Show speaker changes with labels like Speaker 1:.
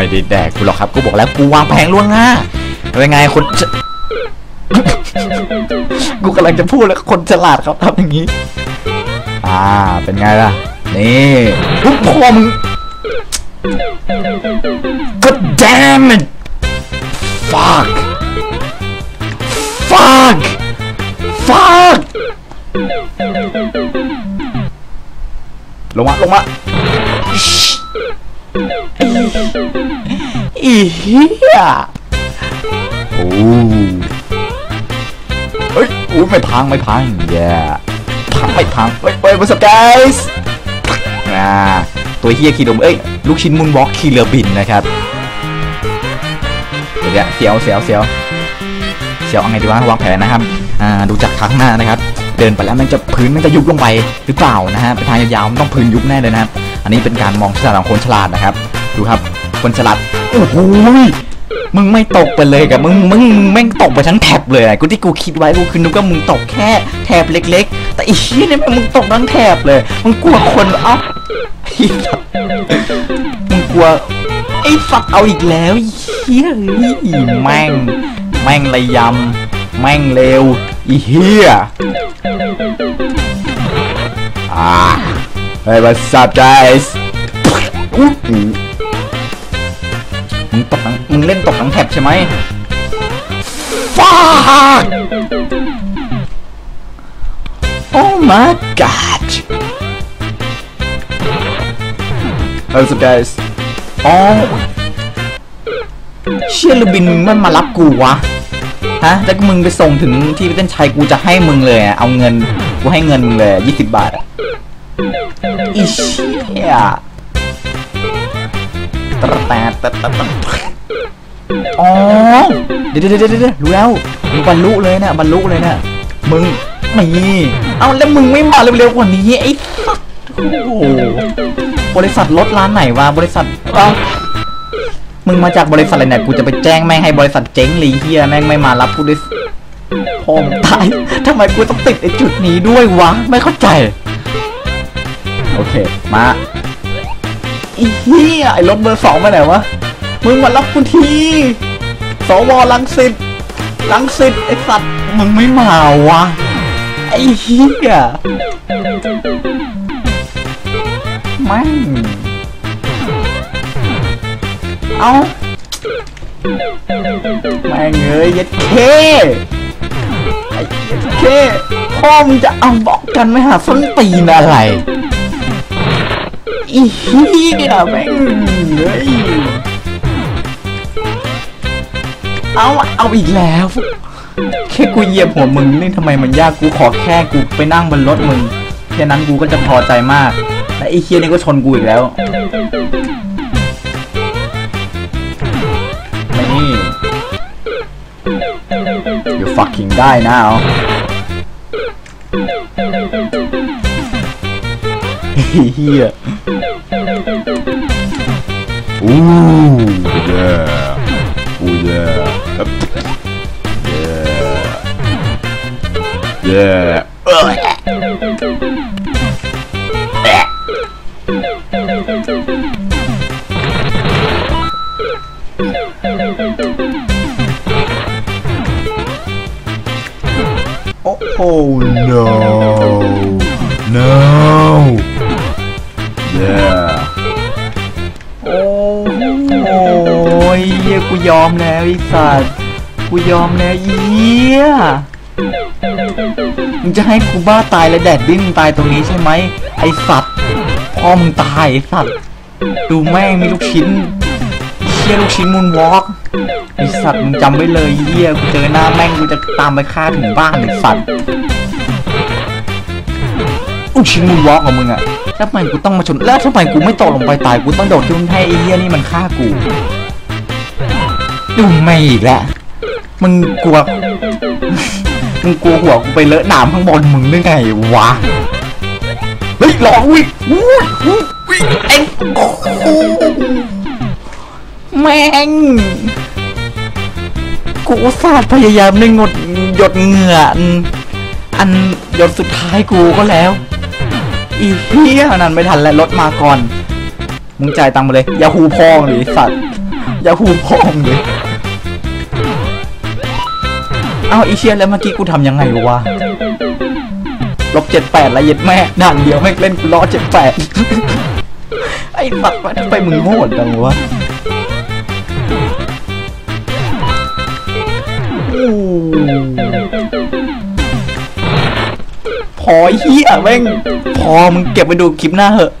Speaker 1: ไม่ได้แดกกูหรอกครับกูบอกแล้วกูวางแผนล่วงหน้าเป็นไงคนกูกำลังจะพูดแล้วคนฉลาดเขาทำอย่างนี้ อ่า เป็นไงล่ะ นี่ปุ๊บพ่อมึง God damn it fuck fuck fuck ลงมา ลงมา อีเหี้ยโอ้เฮ้ยอู้ไม่พังไม่พังแย่พังไม่พังเฮ้ยเฮ้ย what's up guys อ่าตัวเฮียขี่ลมเอ้ย ลูกชิ้นมุนวอล์กขี่เรือบินนะครับ เดี๋ยวเสียวเสียวเสียวเสียวเอาไงดีวะวางแผนนะครับ อ่า ดูจากข้างหน้านะครับ เดินไปแล้วมันจะพื้นมันจะยุบลงไปหรือเปล่านะฮะเป็นทางยาวๆมันต้องพื้นยุบแน่เลยนะครับ อันนี้เป็นการมองฉลาดของคนฉลาดนะครับ ดูครับ คนฉลาดโอ้โหมึงไม่ตกไปเลยกับมึงมึงแม่งตกไปทั้งแถบเลยอะกูที่กูคิดไว้กูคือนึกว่ามึงตกแค่แถบเล็ก ๆ แต่อีชี้ยเนี่ยมึงตกทั้งแถบเลยมึงกลัวคนเอ้าไอ้สัสมึงกลัวไอ้สัตว์เอาอีกแล้วเฮียเฮ้ยแม่งแม่งระยำแม่งเร็วอีเฮียอ่าเฮ้ย what's up guys มึงตกทั้งมึงเล่นตกทั้งแท็บใช่ไหมฟ้า Oh my god What's up guys อ๋อเชี่ยลูบินมึงมันมารับกูวะฮะแล้วมึงไปส่งถึงที่เต้นชัยกูจะให้มึงเลยเอาเงิน กูให้เงินมึงเลยยี่สิบบาทอะอีเชี่ย ตะตะตะตะตอ๋อเดี๋ยวเดี๋ยวเดี๋ยวรู้แล้วบรรลุเลยนะบรรลุเลยนะมึงไม่เอาแล้วมึงไม่มาเร็วๆกว่านี้ไอ้สัสโอ้โหบริษัทรถร้านไหนวะบริษัทอ้ามึงมาจากบริษัทอะไรเนี่ยกูจะไปแจ้งแม่งให้บริษัทเจ๊งหลีเฮียแม่งไม่มารับกูด้วยพ่อมตายทำไมกูต้องติดไอ้จุดนี้ด้วยวะ ไม่เข้าใจ โอเค มา อ้เฮียไอ้รถเบอร์สองไปไหนวะ มึงมารับกูทีสวลังสิตลังสิตไอ้สัตว์ มึงไม่มาวะ ไอ้เฮียแม่งเอาแม่งเอ้ยยัดเคไอ้ยัดเคพ่อมึงจะเอาบอกกันไม่หาส้นตีนอะไร อีเหี้ยแม่งเอ้ยเอาเอาอีกแล้ว แค่กูเหยียบหัวมึงนี่ทำไมมันยากกูขอแค่กูไปนั่งบนรถมึงแค่นั้นกูก็จะพอใจมากและไอ้เคียนี่ก็ชนกูอีกแล้วนี่ you fucking die now เฮีย Ooh yeah Ooh yeah yeah yeah Oh, oh no no มแล้วไอ้สัตว์กูยอมแล้วเหี้ยมึงจะให้กูบ้าตายและแดดดิ้นตายตรงนี้ใช่ไหมไอ้สัตว์พ่อมึงตายไอ้สัตว์ดูแม่งมีลูกชิ้นเชี่ยลูกชิ้นมูนวอล์กไอ้สัตว์มึงจำไว้เลยเหี้ยกูเจอหน้าแม่งกูจะตามไปฆ่าถึงบ้านไอ้สัตว์ลูกชิ้นมูนวอล์กของมึงอะแล้วทำไมกูต้องมาชนแล้วทำไมกูไม่ตกลงไปตายกูต้องโดดขึ้นให้ไอ้เหี้ยนี่มันฆ่ากู ไม่อีกแล้วมึงกลัว มึงกลัวหัวกูไปเลอะหนามข้างบนมึงหรือไงวะ เฮ้ยหลอกวิอุ้ยอุ้ยอุ้ยไอ้โอ้โหแม่ง กูอุตส่าห์พยายามในงดหยดเหงื่ออันอันหยดสุดท้ายกูก็แล้ว อีเหี้ยนั่นไม่ทันแล้วรถมาก่อน มึงจ่ายตังค์มาเลย ยาฮูพองหรือไอ้สัตว์อย่าหูพองเลยเอ้าอีเชียแล้วเมื่อกี้กูทำยังไงวะลบเจ็ดแปดละเย็ดแม่ด่านเดียวไม่เล่นกูล้อเจ็ดแปดไอ้สัตว์ทำไมมึงโง่จังวะพอเฮียแม่งพอมึงเก็บไปดูคลิปหน้าเหอะ